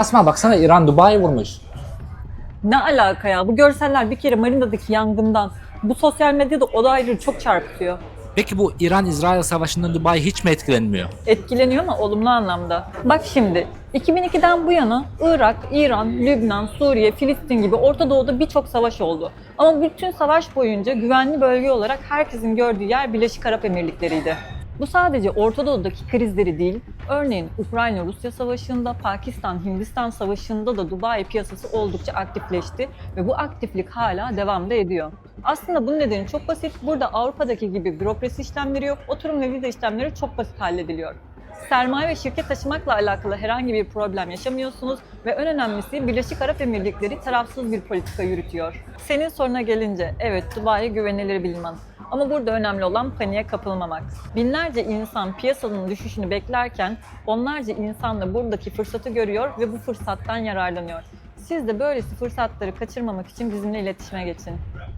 Asma baksana İran Dubai vurmuş. Ne alaka ya? Bu görseller bir kere marinadaki yangından. Bu sosyal medyada olayları çok çarpıtıyor. Peki bu İran-İsrail savaşından Dubai hiç mi etkilenmiyor? Etkileniyor ama olumlu anlamda. Bak şimdi 2002'den bu yana Irak, İran, Lübnan, Suriye, Filistin gibi Orta Doğu'da birçok savaş oldu. Ama bütün savaş boyunca güvenli bölge olarak herkesin gördüğü yer Birleşik Arap Emirlikleri'ydi. Bu sadece Orta Doğu'daki krizleri değil, örneğin Ukrayna-Rusya savaşında, Pakistan-Hindistan savaşında da Dubai piyasası oldukça aktifleşti ve bu aktiflik hala devam da ediyor. Aslında bunun nedeni çok basit. Burada Avrupa'daki gibi bürokrasi işlemleri yok, oturum ve vize işlemleri çok basit hallediliyor. Sermaye ve şirket taşımakla alakalı herhangi bir problem yaşamıyorsunuz ve en önemlisi Birleşik Arap Emirlikleri tarafsız bir politika yürütüyor. Senin soruna gelince evet Dubai güvenilir bir liman. Ama burada önemli olan paniğe kapılmamak. Binlerce insan piyasanın düşüşünü beklerken onlarca insan da buradaki fırsatı görüyor ve bu fırsattan yararlanıyor. Siz de böylesi fırsatları kaçırmamak için bizimle iletişime geçin.